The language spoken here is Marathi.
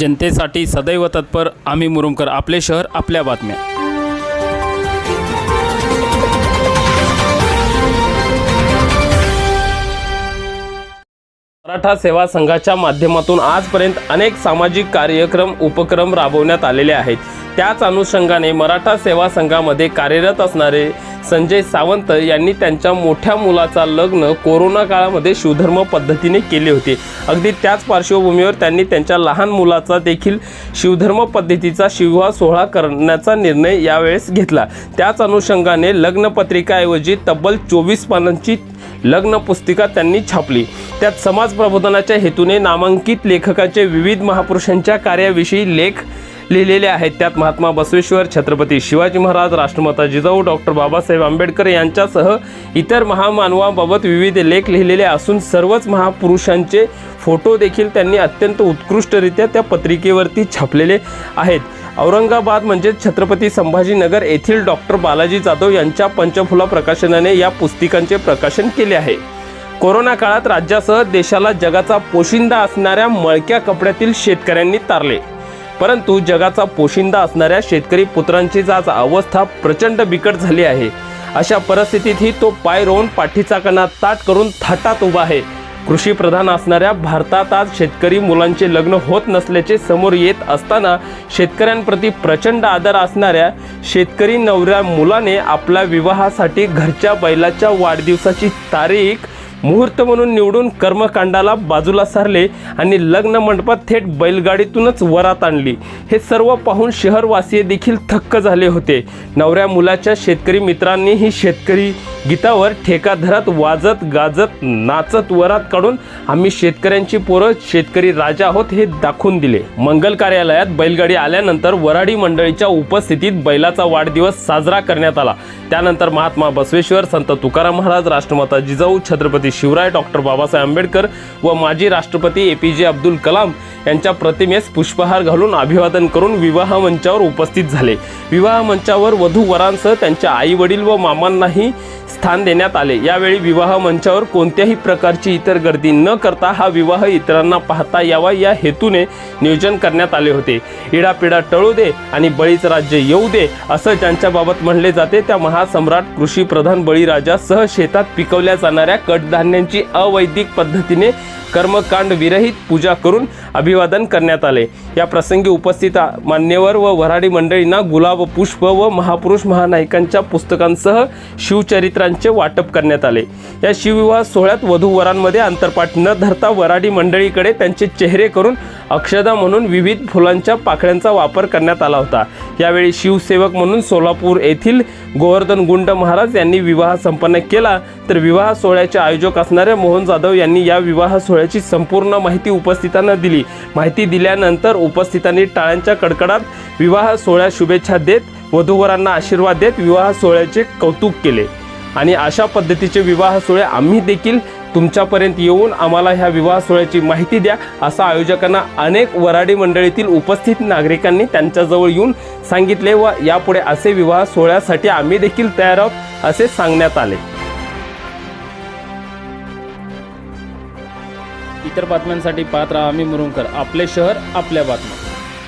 जनतेसाठी सदैव तत्पर आम्ही मुरुमकर आपले शहर आपल्या बातम्या. मराठा सेवा संघाच्या माध्यमातून आजपर्यंत अनेक सामाजिक कार्यक्रम उपक्रम राबवण्यात आलेले आहेत. त्याच अनुषंगाने मराठा सेवा संघामध्ये कार्यरत असणारे संजय सावंत यांनी त्यांच्या मोठ्या मुलाचा लग्न कोरोना काळामध्ये शिवधर्म पद्धतीने केले होते. अगदी त्याच पार्श्वभूमीवर त्यांनी त्यांच्या लहान मुलाचा देखील शिवधर्म पद्धतीचा शिवविवाह सोहळा करण्याचा निर्णय यावेळेस घेतला. त्याच अनुषंगाने लग्नपत्रिकाऐवजी तब्बल चोवीस पानांची लग्न पुस्तिका त्यांनी छापली. त्यात समाज प्रबोधनाच्या हेतूने नामांकित लेखकाचे विविध महापुरुषांच्या कार्याविषयी लेख लिहिलेले आहेत. त्यात महात्मा बसवेश्वर छत्रपती शिवाजी महाराज राष्ट्रमाता जिजाऊ डॉक्टर बाबासाहेब आंबेडकर यांच्यासह इतर महामानवाबाबत विविध लेख लिहिलेले असून सर्वच महापुरुषांचे फोटो देखील त्यांनी अत्यंत उत्कृष्टरित्या त्या पत्रिकेवरती छापलेले आहेत. औरंगाबाद म्हणजे छत्रपती संभाजीनगर येथील डॉक्टर बालाजी जाधव यांच्या पंचफुला प्रकाशनाने या पुस्तिकांचे प्रकाशन केले आहे. कोरोना काळात राज्यासह देशाला जगाचा पोशिंदा असणाऱ्या मळक्या कपड्यातील शेतकऱ्यांनी तारले. परंतु जगाचा पोशिंदा असणाऱ्या शेतकरी पुत्रांची आज अवस्था प्रचंड बिकट झाली आहे. अशा परिस्थितीतही तो पाय रोवून पाठीचा कणा ताट करून थाटात उभा आहे. कृषी प्रधान असणाऱ्या भारतात आज शेतकरी मुलांचे लग्न होत नसल्याचे समोर येत असताना शेतकऱ्यांप्रती प्रचंड आदर असणाऱ्या शेतकरी नवऱ्या मुलाने आपल्या विवाहासाठी घरच्या बैलाच्या वाढदिवसाची तारीख मुहूर्त म्हणून निवडून कर्मकांडाला बाजूला सारले आणि लग्न मंडपात थेट बैलगाडीतूनच वरात आणली. हे सर्व पाहून शहरवासीय देखील थक्क झाले होते. नवऱ्या मुलाच्या शेतकरी मित्रांनीही शेतकरी गीतावर ठेका धरत वाजत गाजत नाचत वरात काढून आम्ही शेतकऱ्यांची पोरं शेतकरी राजा आहोत हे दाखवून दिले. मंगल कार्यालयात बैलगाडी आल्यानंतर वराडी मंडळीच्या उपस्थितीत बैलाचा वाढदिवस साजरा करण्यात आला. त्यानंतर महात्मा बसवेश्वर संत तुकाराम महाराज राष्ट्रमाता जिजाऊ छत्रपती शिवराय डॉक्टर बाबासाहेब आंबेडकर व माजी राष्ट्रपती ए पी जे अब्दुल कलाम यांच्या प्रतिमेस पुष्पहार घालून अभिवादन करून विवाह मंचावर उपस्थित झाले. विवाह मंचावर वधू वरांसह त्यांच्या आई वडील व मामांनाही स्थान देण्यात आले. यावेळी विवाह मंचावर कोणत्याही प्रकारची इतर गर्दी न करता हा विवाह इतरांना पाहता यावा या हेतूने नियोजन करण्यात आले होते. इडापिडा टळू दे आणि बळीच राज्य येऊ दे असं ज्यांच्याबाबत म्हणले जाते त्या महासम्राट कृषी प्रधान बळीराजासह शेतात पिकवल्या जाणाऱ्या कडधान्यांची अवैदिक पद्धतीने कर्मकांड विरहित पूजा करून अभिवादन करण्यात आले. या प्रसंगी उपस्थित मान्यवर व वऱ्हाडी मंडळींना गुलाब पुष्प व महापुरुष महानायकांच्या पुस्तकांसह शिवचरित्रांचे वाटप करण्यात आले. या शिवविवाह सोहळ्यात वधूवरांमध्ये अंतरपाठ न धरता वराडी मंडळीकडे त्यांचे चेहरे करून अक्षदा म्हणून विविध फुलांच्या पाकळ्यांचा वापर करण्यात आला होता. यावेळी शिवसेवक म्हणून सोलापूर येथील गोवर्धन गुंड महाराज यांनी विवाह संपन्न केला. तर विवाह सोहळ्याचे आयोजक असणाऱ्या मोहन जाधव यांनी या विवाह सोहळ्याची संपूर्ण माहिती उपस्थितांना दिली. माहिती दिल्यानंतर उपस्थितांनी टाळ्यांच्या कडकडात विवाह सोहळ्या शुभेच्छा देत वधूवरांना आशीर्वाद देत विवाह सोहळ्याचे कौतुक केले. आणि अशा पद्धतीचे विवाह सोहळे आम्ही देखील तुमच्यापर्यंत येऊन आम्हाला ह्या विवाह सोहळ्याची माहिती द्या असं आयोजकांना अनेक वराडी मंडळीतील उपस्थित नागरिकांनी त्यांच्याजवळ येऊन सांगितले व यापुढे असे विवाह सोहळ्यासाठी आम्ही देखील तयार आहोत असे सांगण्यात आले. इतर बातम्यांसाठी पाहत राहा आम्ही मुरुंकर आपले शहर आपल्या बातम्या.